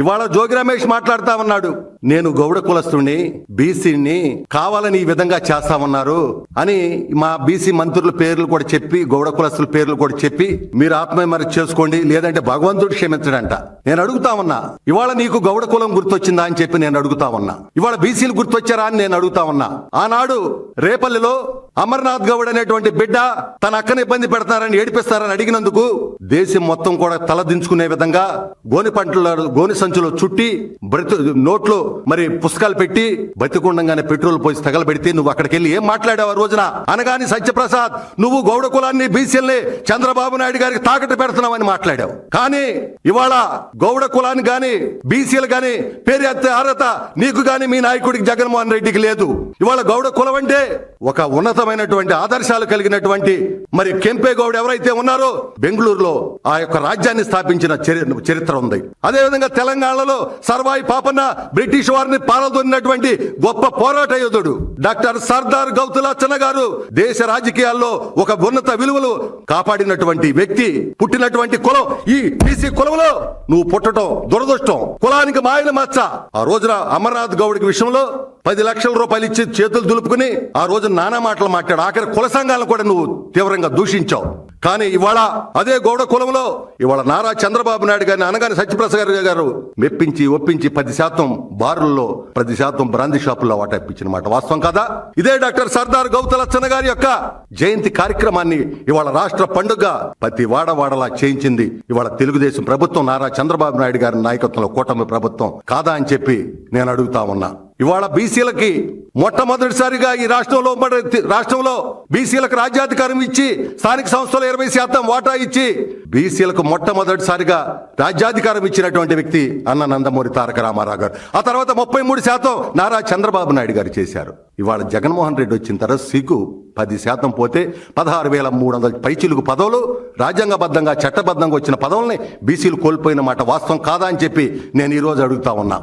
ఇవాళ జోగి రమేష్ మాట్లాడుతా ఉన్నాడు. నేను గౌడ కులస్తుని బీసీని కావాలని ఈ విధంగా చేస్తామన్నారు అని మా బీసీ మంత్రుల పేర్లు కూడా చెప్పి గౌడ కులస్తుల పేర్లు కూడా చెప్పి మీరు ఆత్మహత్య చేసుకోండి లేదంటే భగవంతుడు క్షమించడంట. నేను అడుగుతా ఉన్నా ఇవాళ నీకు గౌడ కులం గుర్తొచ్చిందా అని చెప్పి నేను అడుగుతా ఉన్నా. ఇవాళ బీసీలు గుర్తొచ్చారా అని నేను అడుగుతా ఉన్నా. ఆనాడు రేపల్లిలో అమర్నాథ్ గౌడ్ అనేటువంటి బిడ్డ తన అక్కని ఇబ్బంది పెడతారని ఏడిపిస్తారని అడిగినందుకు దేశం మొత్తం కూడా తలదించుకునే విధంగా గోని పంటల గోని సంచులో చుట్టి బ్రతు నోట్లో మరి పుస్తకాలు పెట్టి బతికుండంగానే పెట్రోల్ పోసి తగలబెడితే నువ్వు అక్కడికి వెళ్ళి ఏం మాట్లాడావు ఆ రోజున? అనగాని సత్యప్రసాద్ నువ్వు గౌడ కులాన్ని బీసీల్ని చంద్రబాబు నాయుడు గారికి తాకట్టు పెడుతున్నావని మాట్లాడావు. కానీ ఇవాళ గౌడ కులాన్ని గాని బీసీలు గాని పేరు అర్హత నీకు గాని మీ నాయకుడికి జగన్మోహన్ రెడ్డికి లేదు. ఇవాళ గౌడ కులం అంటే ఒక ఉన్నతమైనటువంటి ఆదర్శాలు కలిగినటువంటి మరి కెంపే గౌడ్ ఎవరైతే ఉన్నారో బెంగళూరులో ఆ యొక్క రాజ్యాన్ని స్థాపించిన చరిత్ర ఉంది. అదేవిధంగా తెలంగాణలో సర్వాయి పాపన్న బ్రిటిష్ వారిని పాలదొరినటువంటి గొప్ప పోరాట యోధుడు డాక్టర్ సర్దార్ గౌతులాచన గారు దేశ రాజకీయాల్లో ఒక ఉన్నత విలువలు కాపాడినటువంటి వ్యక్తి. పుట్టినటువంటి కులం ఈ బీసీ కులంలో నువ్వు పుట్టడం దురదృష్టం. కులానికి మాయన మచ్చ ఆ రోజున అమర్నాథ్ గౌడ్కి విషయంలో పది లక్షల రూపాయలు ఇచ్చి చేతులు దులుపుకుని ఆ రోజు నానా మాటలు మాట్లాడు ఆఖరి కుల సంఘాలను కూడా నువ్వు తీవ్రంగా దూషించావు. కానీ ఇవాళ అదే గౌడ కులంలో ఇవాళ నారా చంద్రబాబు నాయుడు గారిని అనగానే సత్యప్రసాద్ గారు మెప్పించి ఒప్పించి పది శాతం బారుల్లో పది శాతం బ్రాందీ షాపుల్లో వాటా మాట వాస్తవం కదా? ఇదే డాక్టర్ సర్దార్ గౌతలచ్చన్న గారి యొక్క జయంతి కార్యక్రమాన్ని ఇవాళ రాష్ట్ర పండుగ ప్రతి వాడవాడలా చేయించింది. ఇవాళ తెలుగుదేశం ప్రభుత్వం నారా చంద్రబాబు నాయుడు గారి నాయకత్వంలో కూటమి ప్రభుత్వం కాదా అని చెప్పి నేను అడుగుతా ఉన్నా. ఇవాళ బీసీలకి మొట్టమొదటిసారిగా ఈ రాష్ట్రంలో రాష్ట్రంలో బీసీలకు రాజ్యాధికారం ఇచ్చి స్థానిక సంస్థలు ఇరవై శాతం వాటా ఇచ్చి బీసీలకు మొట్టమొదటిసారిగా రాజ్యాధికారం ఇచ్చినటువంటి వ్యక్తి అన్న నందమూరి తారక రామారావు గారు. ఆ తర్వాత ముప్పై మూడు శాతం నారా చంద్రబాబు నాయుడు గారు చేశారు. ఇవాళ జగన్మోహన్ రెడ్డి వచ్చిన తర్వాత సిగ్గు. పది శాతం పోతే పదహారు వేల మూడు వందల పైచిలుగు పదవులు రాజ్యాంగబద్ధంగా చట్టబద్ధంగా వచ్చిన పదవుల్ని బీసీలు కోల్పోయిన మాట వాస్తవం కాదా అని చెప్పి నేను ఈరోజు అడుగుతా ఉన్నా.